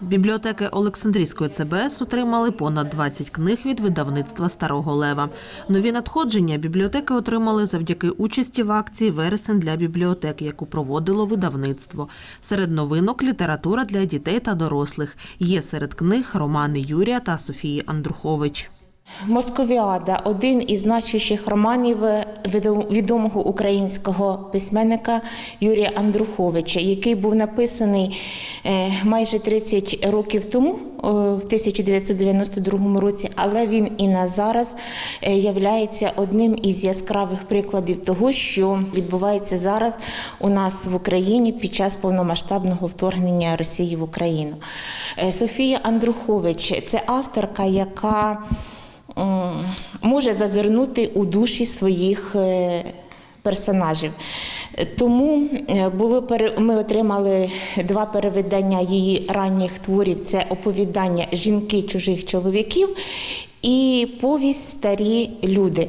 Бібліотеки Олександрійської ЦБС отримали понад 20 книг від видавництва Старого Лева. Нові надходження бібліотеки отримали завдяки участі в акції Вересень для бібліотек, яку проводило видавництво. Серед новинок література для дітей та дорослих. Є серед книг романи Юрія та Софії Андрухович. Московіада один із значущих романів відомого українського письменника Юрія Андруховича, який був написаний е, майже 30 років тому, в 1992 році, але він і на зараз е, являється одним із яскравих прикладів того, що відбувається зараз у нас в Україні під час повномасштабного вторгнення Росії в Україну. Е, Софія Андрухович це авторка, яка може зазирнути у душі своїх е, персонажів. Тому е, було ми отримали два перевидання її ранніх творів: це оповідання Жінки чужих чоловіків і повість Старі люди.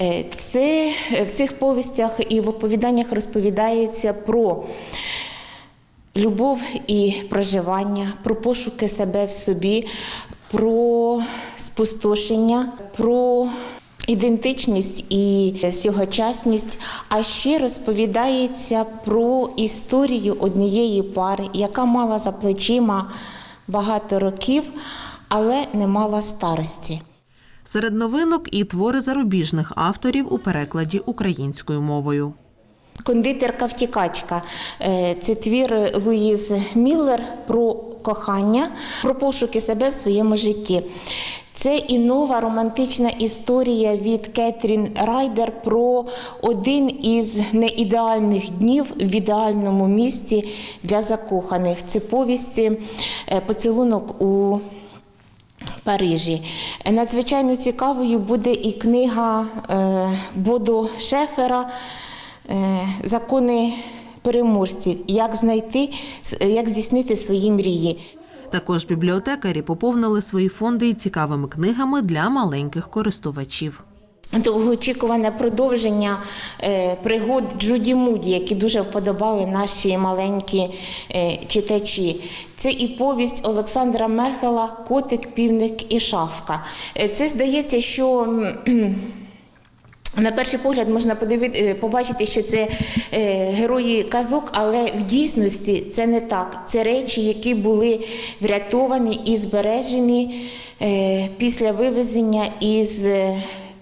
Е, Це в цих повістях і в оповіданнях розповідається про любов і проживання, про пошуки себе в собі, про спустошення, про ідентичність і сьогочасність. А ще розповідається про історію однієї пари, яка мала за плечима багато років, але не мала старості. Серед новинок і твори зарубіжних авторів у перекладі українською мовою. Кондитерка втікачка Е, це твір Луїз Міллер про кохання, про пошуки себе в своєму житті. Це і нова романтична історія від Кетрін Райдер про один із неідеальних днів в ідеальному місті для закоханих. Це повісті е, поцілунок у Парижі. Надзвичайно цікавою буде і книга е, Бодо Шефера е, Закони переможців. Як знайти, як здійснити свої мрії. Також бібліотекарі поповнили свої фонди і цікавими книгами для маленьких користувачів. Довгоочікуване продовження е, пригод Джуді Муді, які дуже вподобали наші маленькі е, читачі. Це і повість Олександра Мехела Котик, півник і шавка. Е, Це здається, що. На перший погляд можна подивити, е, побачити, що це е, герої казок, але в дійсності це не так. Це речі, які були врятовані і збережені е, після вивезення із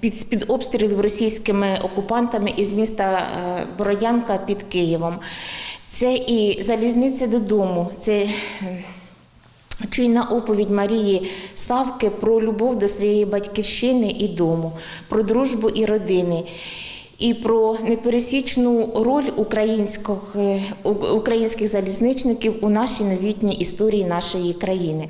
під, з-під обстрілів російськими окупантами із міста Бородянка під Києвом. Це і залізниця додому. Це Чуйна оповідь Марії Савки про любов до своєї батьківщини і дому, про дружбу і родини, і про непересічну роль українських, е, українських залізничників у нашій новітній історії нашої країни.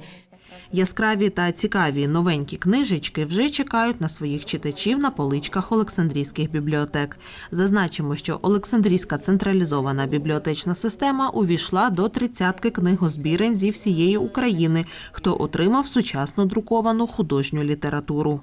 Яскраві та цікаві новенькі книжечки вже чекають на своїх читачів на поличках Олександрійських бібліотек. Зазначимо, що Олександрійська централізована бібліотечна система увійшла до тридцятки книгозбірень зі всієї України, хто отримав сучасну друковану художню літературу.